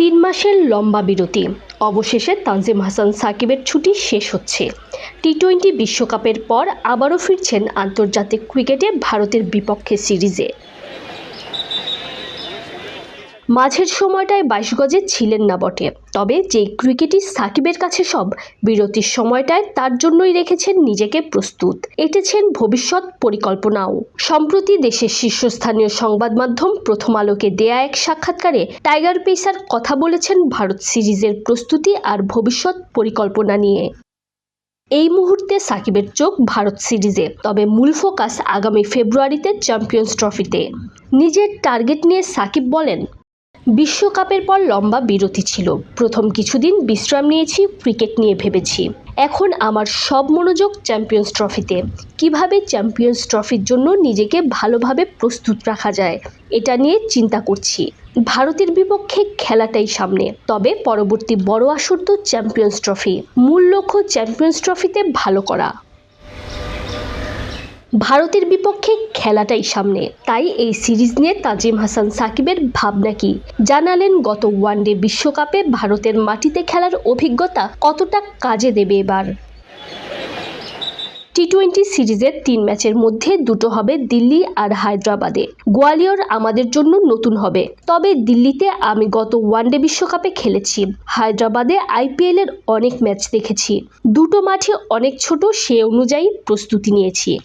তিন মাসের লম্বা বিরতি। অবশেষে তানজিম হাসান সাকিবের ছুটি শেষ হচ্ছে। টি টোয়েন্টি বিশ্বকাপের পর আবারও ফিরছেন আন্তর্জাতিক ক্রিকেটে ভারতের বিপক্ষে সিরিজে। মাঝের সময়টায় বাইশ গজে ছিলেন না বটে। তবে যে ক্রিকেটই সাকিবের কাছে সব বিরতির সময়টায় তার জন্যই রেখেছেন নিজেকে প্রস্তুত। এঁটেছেন ভবিষ্যৎ পরিকল্পনাও। সম্প্রতি দেশের শীর্ষস্থানীয় সংবাদ মাধ্যম প্রথম আলোকে দেয়া এক সাক্ষাৎকারে টাইগার পেসার কথা বলেছেন ভারত সিরিজের প্রস্তুতি আর ভবিষ্যৎ পরিকল্পনা নিয়ে। এই মুহূর্তে সাকিবের চোখ ভারত সিরিজে, তবে মূল ফোকাস আগামী ফেব্রুয়ারিতে চ্যাম্পিয়ন্স ট্রফিতে। নিজের টার্গেট নিয়ে সাকিব বলেন বিশ্বকাপের পর লম্বা বিরতি ছিল। প্রথম কিছুদিন বিশ্রাম নিয়েছি, ক্রিকেট নিয়ে ভেবেছি। এখন আমার সব মনোযোগ চ্যাম্পিয়ন্স ট্রফিতে। কীভাবে চ্যাম্পিয়ন্স ট্রফির জন্য নিজেকে ভালোভাবে প্রস্তুত রাখা যায়, এটা নিয়ে চিন্তা করছি। ভারতের বিপক্ষে খেলাটাই সামনে। তবে পরবর্তী বড় আসর তো চ্যাম্পিয়ন্স ট্রফি। মূল লক্ষ্য চ্যাম্পিয়ন্স ট্রফিতে ভালো করা। ভারতের বিপক্ষে খেলাটাই সামনে। তাই এই সিরিজ নিয়ে তাজিম হাসান সাকিবের ভাবনা কি? জানালেন গত ওয়ানডে বিশ্বকাপে ভারতের মাটিতে খেলার অভিজ্ঞতা কতটা কাজে দেবে এবার? টি টোয়েন্টি সিরিজের তিন ম্যাচের মধ্যে দুটো হবে দিল্লি আর হায়দ্রাবাদে। গোয়ালিয়র আমাদের জন্য নতুন হবে। তবে দিল্লিতে আমি গত ওয়ানডে বিশ্বকাপে খেলেছি। হায়দ্রাবাদে আইপিএল এর অনেক ম্যাচ দেখেছি। দুটো মাঠে অনেক ছোট সে অনুযায়ী প্রস্তুতি নিয়েছি।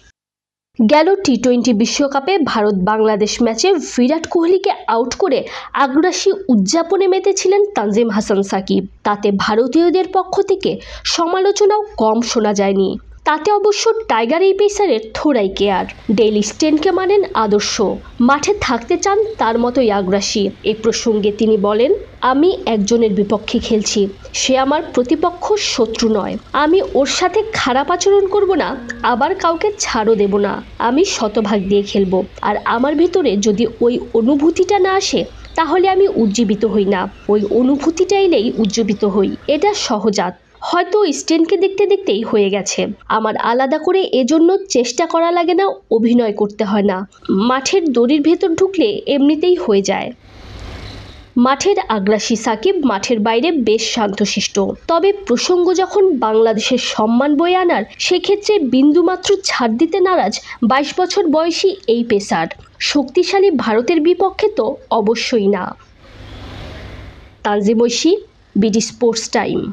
গেল টি টোয়েন্টি বিশ্বকাপে ভারত বাংলাদেশ ম্যাচে বিরাট কোহলিকে আউট করে আগ্রাসী উদযাপনে মেতেছিলেন তানজিম হাসান সাকিব। তাতে ভারতীয়দের পক্ষ থেকে সমালোচনাও কম শোনা যায়নি। তাতে অবশ্য টাইগার এই পেসারের থোড়াই কেয়ার। ডেইলি স্টেনকে মানেন আদর্শ। মাঠে থাকতে চান তার মতোই আগ্রাসী। এ প্রসঙ্গে তিনি বলেন, আমি একজনের বিপক্ষে খেলছি। সে আমার প্রতিপক্ষ শত্রু নয়। আমি ওর সাথে খারাপ আচরণ করব না, আবার কাউকে ছাড়ও দেব না। আমি শতভাগ দিয়ে খেলব। আর আমার ভিতরে যদি ওই অনুভূতিটা না আসে, তাহলে আমি উজ্জীবিত হই না। ওই অনুভূতিটা এলেই উজ্জীবিত হই। এটা সহজাত। হয়তো স্টেনকে দেখতে দেখতেই হয়ে গেছে। আমার আলাদা করে এজন্য চেষ্টা করা লাগে না, অভিনয় করতে হয় না। মাঠের দড়ির ভেতর ঢুকলে এমনিতেই হয়ে যায়। মাঠের আগ্রাসী সাকিব মাঠের বাইরে বেশ শান্তশিষ্ট। তবে প্রসঙ্গ যখন বাংলাদেশের সম্মান বয়ে আনার, সেক্ষেত্রে বিন্দুমাত্র ছাড় দিতে নারাজ বাইশ বছর বয়সী এই পেসার। শক্তিশালী ভারতের বিপক্ষে তো অবশ্যই না। Tanzim Oishi, BD sports time.